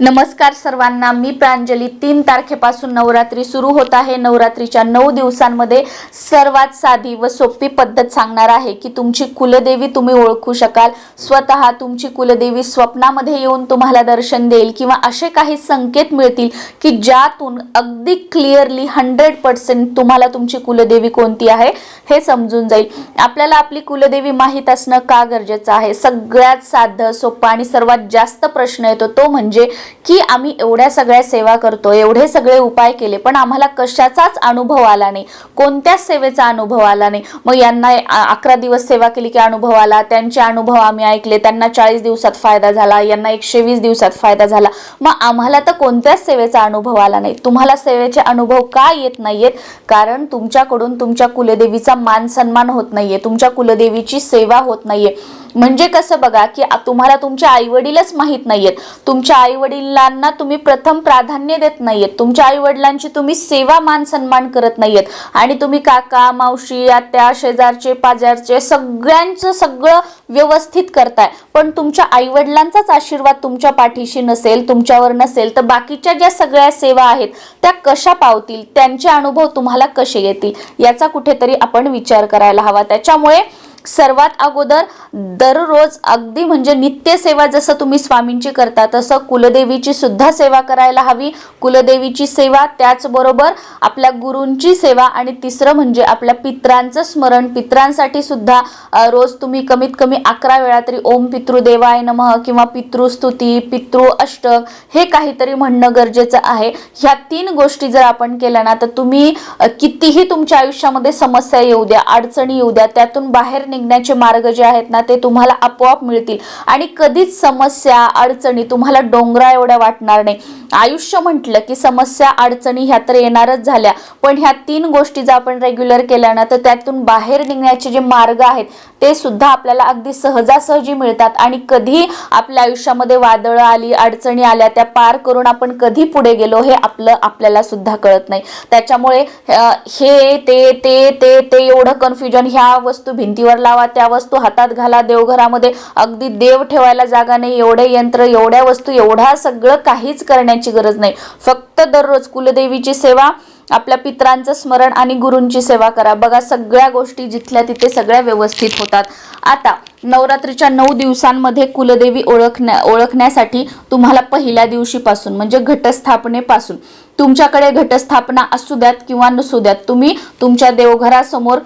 नमस्कार सर्वांना मी प्रांजली. तीन तारखेपासून नवरात्री सुरू होत आहे. नवरात्रीच्या नऊ दिवसांमध्ये सर्वात साधी व सोपी पद्धत सांगणार आहे की तुमची कुलदेवी तुम्ही ओळखू शकाल. स्वतः तुमची कुलदेवी स्वप्नामध्ये येऊन तुम्हाला दर्शन देईल किंवा असे काही संकेत मिळतील की ज्यातून अगदी क्लिअरली हंड्रेड पर्सेंट तुम्हाला तुमची कुलदेवी कोणती आहे हे समजून जाईल. आपल्याला आपली कुलदेवी माहीत असणं का गरजेचं आहे? सगळ्यात साधं सोपं आणि सर्वात जास्त प्रश्न येतो तो म्हणजे की आम्ही एवढ्या सगळ्या सेवा करतो एवढे सगळे उपाय केले पण आम्हाला कशाचाच अनुभव आला नाही कोणत्याच सेवेचा अनुभव आला नाही. मग यांना अकरा दिवस सेवा केली की अनुभव आला त्यांचे अनुभव आम्ही ऐकले त्यांना चाळीस दिवसात फायदा झाला यांना एकशे वीस दिवसात फायदा झाला. मग आम्हाला तर कोणत्याच सेवेचा अनुभव आला नाही. तुम्हाला सेवेचे अनुभव का येत नाहीयेत? कारण तुमच्याकडून तुमच्या कुलदेवीचा मान सन्मान होत नाहीये तुमच्या कुलदेवीची सेवा होत नाहीये. म्हणजे कसं बघा की तुम्हाला तुमचे आई वडीलच माहीत नाहीयेत. तुमच्या आई वडिलांना तुम्ही प्रथम प्राधान्य देत नाहीयेत. तुमच्या आई वडिलांची तुम्ही सेवा मान सन्मान करत नाहीयेत. आणि तुम्ही काका मावशी आत्या शेजारचे पाजारचे सगळ्यांचं सगळं व्यवस्थित करताय. पण तुमच्या आई वडिलांचाच आशीर्वाद तुमच्या पाठीशी नसेल तुमच्यावर नसेल तर बाकीच्या ज्या सगळ्या सेवा आहेत त्या कशा पावतील? त्यांचे अनुभव तुम्हाला कसे येतील? याचा कुठेतरी आपण विचार करायला हवा. त्याच्यामुळे सर्वात अगोदर दररोज अगदी म्हणजे नित्य सेवा जसं तुम्ही स्वामींची करता तसं कुलदेवीची सुद्धा सेवा करायला हवी. कुलदेवीची सेवा त्याचबरोबर आपल्या गुरूंची सेवा आणि तिसरं म्हणजे आपल्या पित्रांचं स्मरण. पित्रांसाठी सुद्धा रोज तुम्ही कमीत कमी अकरा वेळा तरी ओम पितृदेवाय नमः किंवा पितृस्तुती पितृ अष्टक हे काहीतरी म्हणणं गरजेचं आहे. ह्या तीन गोष्टी जर आपण केल्या ना तर तुम्ही कितीही तुमच्या आयुष्यामध्ये समस्या येऊ द्या अडचणी येऊ द्या त्यातून बाहेर निघण्याचे मार्ग जे आहेत ना ते तुम्हाला आपोआप मिळतील. आणि कधीच समस्या अडचणी तुम्हाला डोंगरा एवढ्या वाटणार नाही. आयुष्य म्हटलं की समस्या अडचणी ह्या तर येणारच झाल्या. पण ह्या तीन गोष्टी जर आपण रेग्युलर केल्या ना तर त्यातून बाहेर निघण्याचे जे मार्ग आहेत ते सुद्धा आपल्याला अगदी सहजासहजी मिळतात. आणि कधी आपल्या आयुष्यामध्ये वादळं आली अडचणी आल्या त्या पार करून आपण कधी पुढे गेलो हे आपलं आपल्याला सुद्धा कळत नाही. त्याच्यामुळे हे ते ते ते ते एवढं कन्फ्युजन ह्या वस्तू भिंतीवर लावा त्या वस्तू हातात घाला. देवघरामध्ये अगदी देव ठेवायला जागा नाही. एवढे यंत्र एवढ्या वस्तू एवढा सगळं काहीच करण्याची गरज नाही. फक्त दररोज कुलदेवीची सेवा आपल्या पित्रांचं स्मरण आणि गुरूंची सेवा करा. बघा सगळ्या गोष्टी जिथल्या तिथे सगळ्या व्यवस्थित होतात. आता नवरात्रीच्या नऊ दिवसांमध्ये कुलदेवी ओळखण्या ओळखण्यासाठी तुम्हाला पहिल्या दिवशीपासून म्हणजे घटस्थापनेपासून तुमच्याकडे घटस्थापना असू द्यात किंवा नसू द्यात तुम्ही तुमच्या देवघरासमोर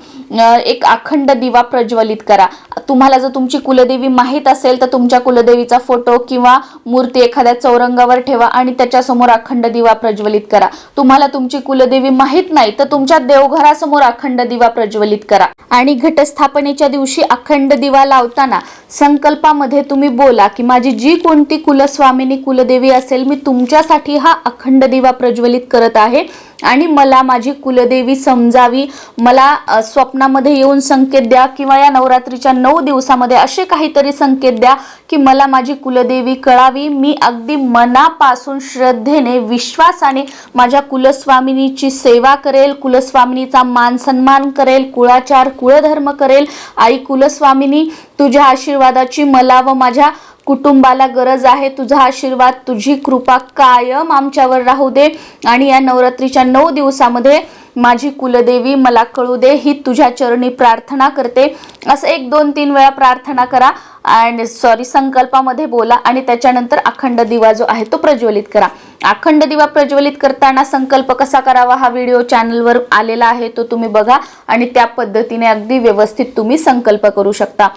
एक अखंड दिवा प्रज्वलित करा. तुम्हाला जर तुमची कुलदेवी माहीत असेल तर तुमच्या कुलदेवीचा फोटो किंवा मूर्ती एखाद्या चौरंगावर ठेवा आणि त्याच्यासमोर अखंड दिवा प्रज्वलित करा. तुम्हाला तुमची कुलदेवी माहीत नाही तर तुमच्या देवघरासमोर अखंड दिवा प्रज्वलित करा. आणि घटस्थापनेच्या दिवशी अखंड दिवा लावताना संकल्पामध्ये तुम्ही बोला की माझी जी कोणती कुलस्वामिनी कुलदेवी असेल मी तुमच्यासाठी हा अखंड दिवा प्रज्वलित करत आहे. आणि मला माझी कुलदेवी समजावी. मला स्वप्नामध्ये येऊन संकेत द्या किंवा या नवरात्रीच्या नऊ दिवसामध्ये असे काहीतरी संकेत द्या की मला माझी कुलदेवी कळावी. मी अगदी मनापासून श्रद्धेने विश्वासाने माझ्या कुलस्वामिनीची सेवा करेल कुलस्वामिनीचा मान सन्मान करेल कुळाचार कुळधर्म करेल. आई कुलस्वामिनी तुझ्या आशीर्वादाची मला व माझ्या कुटुंबाला गरज आहे. तुझा आशीर्वाद तुझी कृपा कायम आमच्यावर राहू दे आणि या नवरात्रीच्या नऊ दिवसामध्ये माझी कुलदेवी मला कळू दे. ही तुझ्या चरणी प्रार्थना करते. असं एक दोन तीन वेळा प्रार्थना करा आणि सॉरी संकल्पामध्ये बोला आणि त्याच्यानंतर अखंड दिवा जो आहे तो प्रज्वलित करा. अखंड दिवा प्रज्वलित करताना संकल्प कसा करावा हा व्हिडिओ चॅनलवर आलेला आहे तो तुम्ही बघा आणि त्या पद्धतीने अगदी व्यवस्थित तुम्ही संकल्प करू शकता.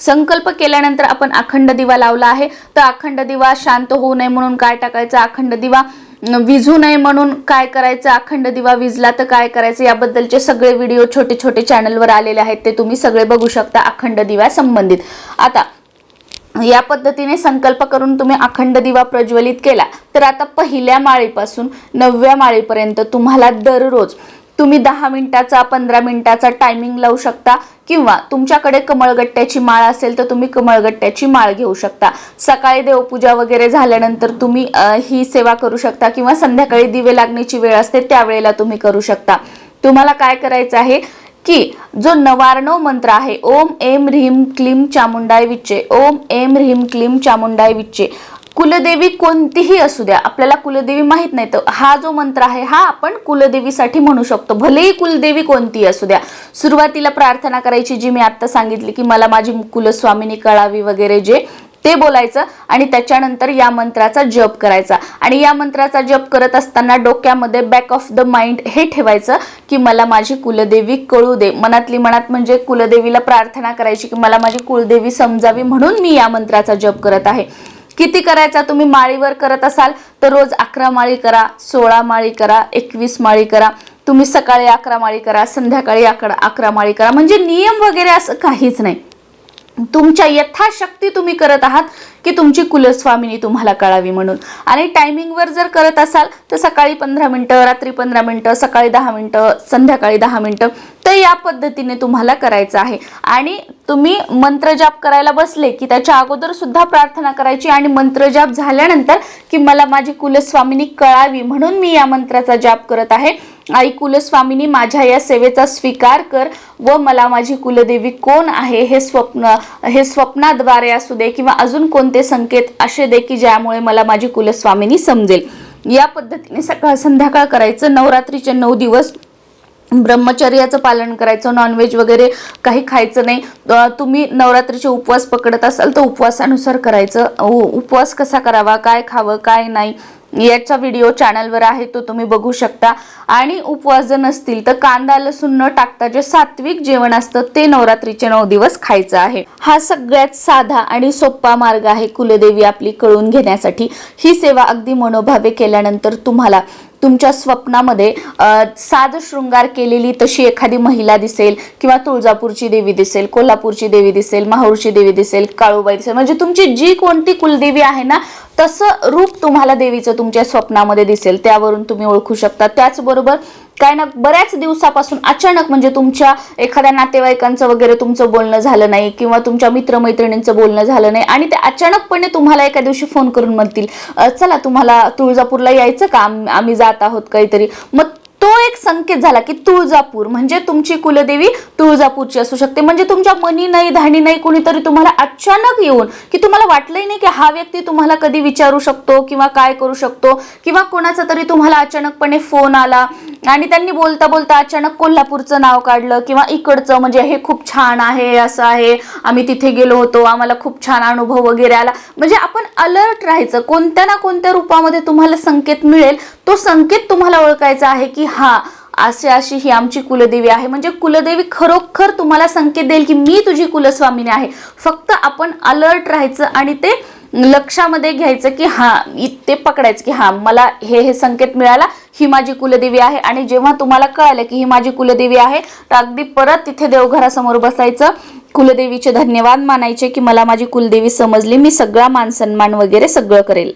संकल्प केल्यानंतर आपण अखंड दिवा लावला आहे. तर अखंड दिवा शांत होऊ नये म्हणून काय टाकायचं? अखंड दिवा विझू नये म्हणून काय करायचं? अखंड दिवा विजला तर काय करायचं? याबद्दलचे सगळे व्हिडिओ छोटे छोटे चॅनलवर आलेले आहेत. ते तुम्ही सगळे बघू शकता अखंड दिव्या संबंधित. आता या पद्धतीने संकल्प करून तुम्ही अखंड दिवा प्रज्वलित केला. तर आता पहिल्या माळीपासून नवव्या माळीपर्यंत तुम्हाला दररोज तुम्ही दहा मिनिटाचा पंधरा मिनिटाचा टायमिंग लावू शकता किंवा तुमच्याकडे कमळगट्ट्याची माळ असेल तर तुम्ही कमळगट्ट्याची माळ घेऊ शकता. सकाळी देवपूजा वगैरे झाल्यानंतर तुम्ही ही सेवा करू शकता किंवा संध्याकाळी दिवे लागण्याची वेळ असते त्यावेळेला तुम्ही करू शकता. तुम्हाला काय करायचं आहे की जो नवारणव मंत्र आहे ओम एम ह्रीम क्लीम चामुंडाय विच्चे ओम एम ह्रीम क्लीम चामुंडाय विच्चे कुलदेवी कोणतीही असू द्या आपल्याला कुलदेवी माहीत नाही तर हा जो मंत्र आहे हा आपण कुलदेवीसाठी म्हणू शकतो. भलेही कुलदेवी कोणतीही असू द्या. सुरुवातीला प्रार्थना करायची जी मी आत्ता सांगितली की मला माझी कुलस्वामिनी कळावी वगैरे जे ते बोलायचं आणि त्याच्यानंतर या मंत्राचा जप करायचा. आणि या मंत्राचा जप करत असताना डोक्यामध्ये बॅक ऑफ द माइंड हे ठेवायचं की मला माझी कुलदेवी कळू दे. मनातली मनात म्हणजे कुलदेवीला प्रार्थना करायची की मला माझी कुलदेवी समजावी म्हणून मी या मंत्राचा जप करत आहे. किती करायचा? तुम्ही माळीवर करत असाल तर रोज अकरा माळी करा सोळा माळी करा एकवीस माळी करा. तुम्ही सकाळी अकरा माळी करा संध्याकाळी अकरा अकरा माळी करा. म्हणजे नियम वगैरे असं काहीच नाही. तुमच्या यथाशक्ती तुम्ही करत आहात की तुमची कुलस्वामिनी तुम्हाला कळावी म्हणून. आणि टायमिंगवर जर करत असाल तर सकाळी पंधरा मिनटं रात्री पंधरा मिनटं सकाळी दहा मिनटं संध्याकाळी दहा मिनटं तर या पद्धतीने तुम्हाला करायचं आहे. आणि तुम्ही मंत्रजाप करायला बसले की त्याच्या अगोदर सुद्धा प्रार्थना करायची आणि मंत्रजाप झाल्यानंतर की मला माझी कुलस्वामिनी कळावी म्हणून मी या मंत्राचा जाप करत आहे. आई कुलस्वामिनी माझ्या या सेवेचा स्वीकार कर व मला माझी कुलदेवी कोण आहे हे स्वप्न हे स्वप्नाद्वारे असू दे किंवा अजून कोणते संकेत असे दे की ज्यामुळे मला माझी कुलस्वामिनी समजेल. या पद्धतीने सकाळ संध्याकाळ करायचं नवरात्रीचे नऊ दिवस ब्रह्मचर्याचं पालन करायचं नॉनव्हेज वगैरे काही खायचं नाही. तुम्ही नवरात्रीचे उपवास पकडत असाल तर उपवासानुसार करायचं. उ- उपवास कसा करावा काय खावं काय नाही याचा व्हिडिओ चॅनलवर आहे तो तुम्ही बघू शकता. आणि उपवास जर नसतील तर कांदा लसूण न टाकता जे सात्विक जेवण असतं ते नवरात्रीचे नऊ दिवस खायचं आहे. हा सगळ्यात साधा आणि सोपा मार्ग आहे कुलदेवी आपली कळून घेण्यासाठी. ही सेवा अगदी मनोभावे केल्यानंतर तुम्हाला तुमच्या स्वप्नामध्ये साज शृंगार केलेली तशी एखादी महिला दिसेल किंवा तुळजापूरची देवी दिसेल कोल्हापूरची देवी दिसेल माहूरची देवी दिसेल काळूबाई दिसेल म्हणजे तुमची जी कोणती कुलदेवी आहे ना तसं रूप तुम्हाला देवीचं तुमच्या स्वप्नामध्ये दिसेल त्यावरून तुम्ही ओळखू शकता. त्याचबरोबर काय ना बऱ्याच दिवसापासून अचानक म्हणजे तुमच्या एखाद्या नातेवाईकांचं वगैरे तुमचं बोलणं झालं नाही किंवा तुमच्या मित्रमैत्रिणींचं बोलणं झालं नाही आणि ते अचानकपणे तुम्हाला एका दिवशी फोन करून म्हणतील चला तुम्हाला तुळजापूरला यायचं का? आम्ही जात आहोत काहीतरी. मग तो एक संकेत झाला की तुळजापूर म्हणजे तुमची कुलदेवी तुळजापूरची असू शकते. म्हणजे तुमच्या मनी नाही धाणी नाही कुणीतरी तुम्हाला अचानक येऊन की तुम्हाला वाटलंही नाही की हा व्यक्ती तुम्हाला कधी विचारू शकतो किंवा काय करू शकतो किंवा कोणाचा तरी तुम्हाला अचानकपणे फोन आला. आणि त्यांनी बोलता बोलता अचानक कोल्हापूरचं नाव काढलं किंवा इकडचं म्हणजे हे खूप छान आहे असं आहे आम्ही तिथे गेलो होतो आम्हाला खूप छान अनुभव वगैरे आला. म्हणजे आपण अलर्ट राहायचं. कोणत्या ना कोणत्या रूपामध्ये तुम्हाला संकेत मिळेल तो संकेत तुम्हाला ओळखायचा आहे की हा अशी अशी ही आमची कुलदेवी आहे. म्हणजे कुलदेवी खरोखर तुम्हाला संकेत देईल की मी तुझी कुलस्वामिनी आहे. फक्त आपण अलर्ट राहायचं आणि ते लक्षामध्ये घ्यायचं की हा ते पकडायचं की हा मला हे हे संकेत मिळाला ही माझी कुलदेवी आहे आणि जेव्हा तुम्हाला कळालं की ही माझी कुलदेवी आहे तर अगदी परत तिथे देवघरासमोर बसायचं. कुलदेवीचे धन्यवाद मानायचे की मला माझी कुलदेवी समजली मी सगळा मान सन्मान वगैरे सगळं करेल.